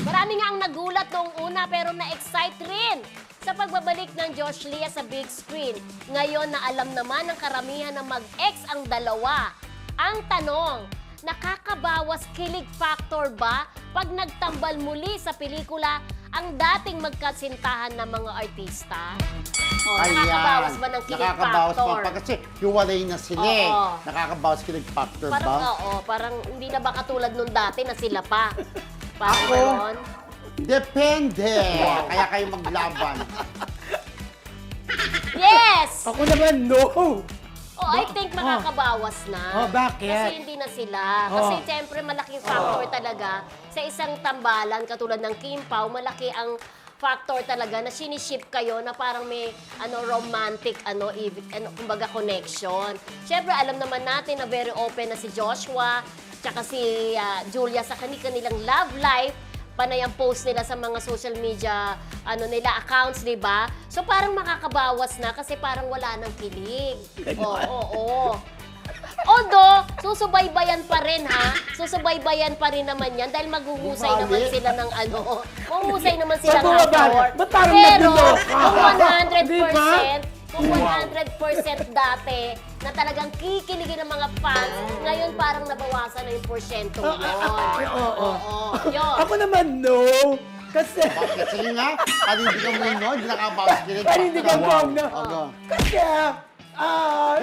Marami nga ang nagulat noong una pero na-excite rin sa pagbabalik ng Josh Lea sa big screen. Ngayon na alam naman ng karamihan na mag-ex ang dalawa. Ang tanong, nakakabawas kilig factor ba pag nagtambal muli sa pelikula ang dating magkasintahan ng mga artista? O, nakakabawas ba ng kilig Nakakabawas factor? pa. pa kasi hiwalay na sila eh. Oo. Nakakabawas kilig factor Parang, ba? oo, parang hindi na ba katulad nung dati na sila pa? Parang Ako? ganon. Depende. Kaya kayo maglaban. Yes! Ako naman, no! Oh, I think makakabawas na. Oh, bakit? Kasi hindi na sila. Kasi Oh. siyempre malaking factor talaga sa isang tambalan katulad ng Kim Pao, malaki ang factor talaga na siniship kayo na parang may ano romantic ano even ano kumbaga connection. Siyempre alam naman natin na very open na si Joshua tsaka si ah, Julia sa kanilang love life panay ang post nila sa mga social media ano nila accounts, 'di ba? So parang makakabawas na kasi parang wala nang kilig. Oo, oo, oo. Although, susubaybayan pa rin ha. Susubaybayan pa rin naman yan dahil maghuhusay Di naman sila ng ano. Maghuhusay naman sila Ba't ng bumababa? actor. Ba't parang Pero, ka? kung 100%, Di kung 100% dati na talagang kikiligin ng mga fans, ngayon parang nabawasan na yung porsyento Ah, yun. ah, ah, Oo, oo. Oo, yun. Ako naman, no! Kasi, Bakit? Sige nga, panindigan mo no? Hindi nakakabawas kilig factor. Panindigan ko, no? Ano? kasi, ah,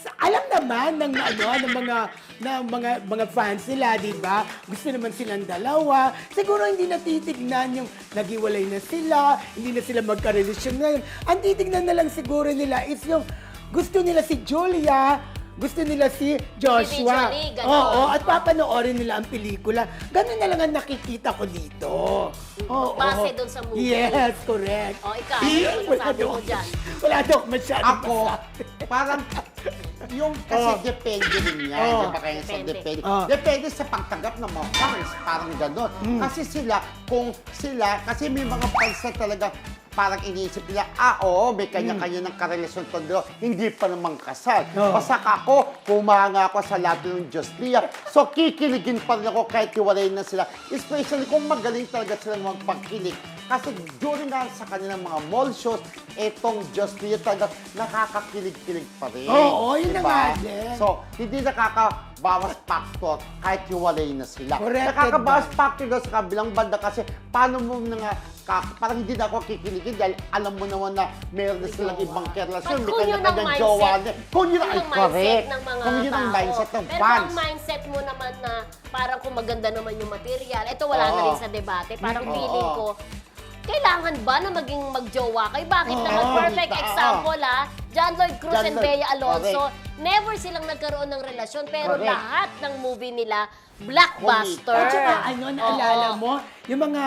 sa- alam naman ng ano ng mga ng mga mga fans nila, di ba? Gusto naman silang dalawa. Siguro hindi natitignan yung nagiwalay na sila, hindi na sila magkarelasyon ngayon. Ang titignan na lang siguro nila is yung gusto nila si Julia, gusto nila si Joshua. Individually, ganon. Oo, at papanoorin nila ang pelikula. Ganun na lang ang nakikita ko dito. Oo. Base dun sa movie. Yes, correct. O, ikaw, Eh, ano wala sabi daw- mo dyan? Wala daw ako masyadong Ako, masabi. parang yung kasi Oh. depende rin yan. Oh. Di ba kaya sa Depende. depende? Oh. Depende sa pagtanggap ng mga fans. Parang gano'n. Hmm. Kasi sila, kung sila, kasi may mga fans na talaga parang iniisip nila, ah, oo, may kanya-kanya ng karelasyon to dalawa, hindi pa naman kasal. Oh. Basta ako, kumanga ako sa labi ng Diyos niya. So, kikiligin pa rin ako kahit hiwalay na sila. Especially kung magaling talaga silang magpagkilig. Kasi during nga sa kanilang mga mall shows, etong Diyos niya talaga nakakakilig-kilig pa rin. Oo, yun na Diba? nga din. So, hindi nakakabawas factor kahit hiwalay na sila. Correct, Nakakabawas diba? factor daw sa kabilang banda kasi paano mo na nga, ka- parang hindi na ako kikiligin dahil alam mo naman na meron na silang ibang But relasyon. May kung yun ang kanya-kanyang mindset, jowa na. Kung yun ang yun correct. mindset ng mga Kung yun ang tao. mindset ng Pero fans. ang mindset mo naman na parang kung maganda naman yung material, ito wala na rin sa debate. Parang Oo. feeling ko, kailangan ba na maging magjowa kayo? Bakit Oo. naman? Perfect Oo. example ha. John Lloyd Cruz John and Lloyd, Bea Alonso, correct. never silang nagkaroon ng relasyon pero Correct. lahat ng movie nila, blockbuster. At saka, ano, naalala Oo. mo, yung mga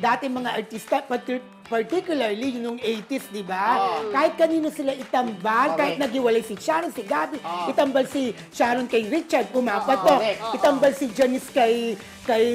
dati mga artista, partic- particularly yung nung 80s, di ba? Oo. Kahit kanino sila itambal, Correct. kahit nagiwalay si Sharon, si Gabby, Oo. itambal si Sharon kay Richard, pumapatok. Correct. Oo. Itambal si Janice kay kay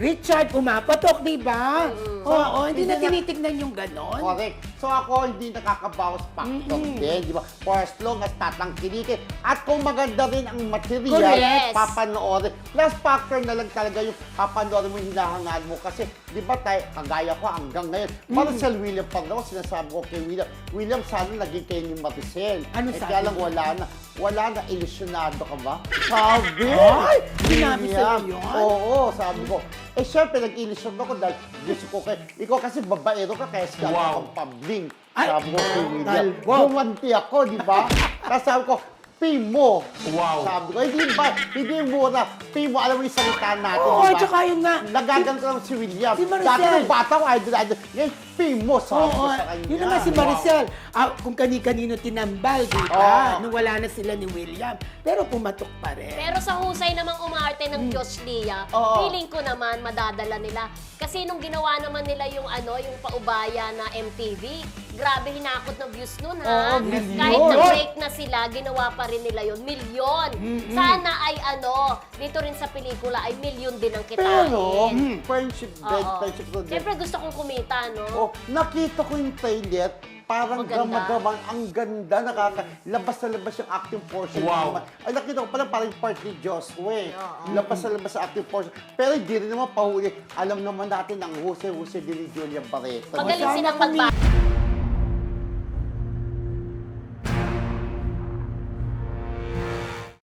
Richard, pumapatok, di ba? Oo, hindi na Hindi na- tinitignan yung ganon. Correct. So ako, hindi nakakabawas factor din, di ba? For as long as tatangkilikin. At kung maganda rin ang material, Correct. papanoorin. Plus factor na lang talaga yung papanoorin mo, yung hinahangaan mo. Kasi, di ba tayo, kagaya ko hanggang ngayon, parang si William pa daw, sinasabi ko kay William, William, sana naging kayo ni Maricel. Ano eh, sabi kaya lang mo? wala na. Wala na, ilusyonado ka ba? Sabi! Ay! Sinabi sa'yo yun? Oo, sabi ko. Eh, syempre, nag-ilusyon ako dahil gusto ko kay... Ikaw kasi babaero ka, kaya sinabi Wow. akong pabling. Ay, Sabi ko kay William. Gumanti ako, di ba? Tapos sabi ko, Pimo. Wow. Sabi ko, hindi ba? Hindi mura. Pimo, alam mo yung salita natin, Oo, di ba? tsaka yun nga. Nagaganto lang si William. Si Maricel. Dati nung bata ko, idol, idol. Ngayon, Pimo, sabi ko sa kanya. yun na nga si Maricel. Ah, kung kani-kanino tinambal, di ba? Oo. Nung wala na sila ni William. Pero pumatok pa rin. Pero sa husay namang umarte ng Diyos Lia, Hmm. Oo. feeling ko naman madadala nila. Kasi nung ginawa naman nila yung ano, yung paubaya na MTV, grabe hinakot na views nun ha. Oo, milyon. Kahit na-break na sila, ginawa pa rin nila yun. Milyon. Sana ay ano, dito rin sa pelikula ay milyon din ang kitain. Pero, friendship bed, Oo. friendship bed. Siyempre gusto kong kumita, no? Nakita ko yung trailer, parang Maganda. gama-gamang, ang ganda, nakaka, labas na labas yung acting portion. Wow. naman. Ay, nakita ko pala parang part ni Josue. Oo. Labas na labas sa acting portion. Pero hindi rin naman pahuli. Alam naman natin ang husay-husay din ni Julia Barreto. Magaling Sana silang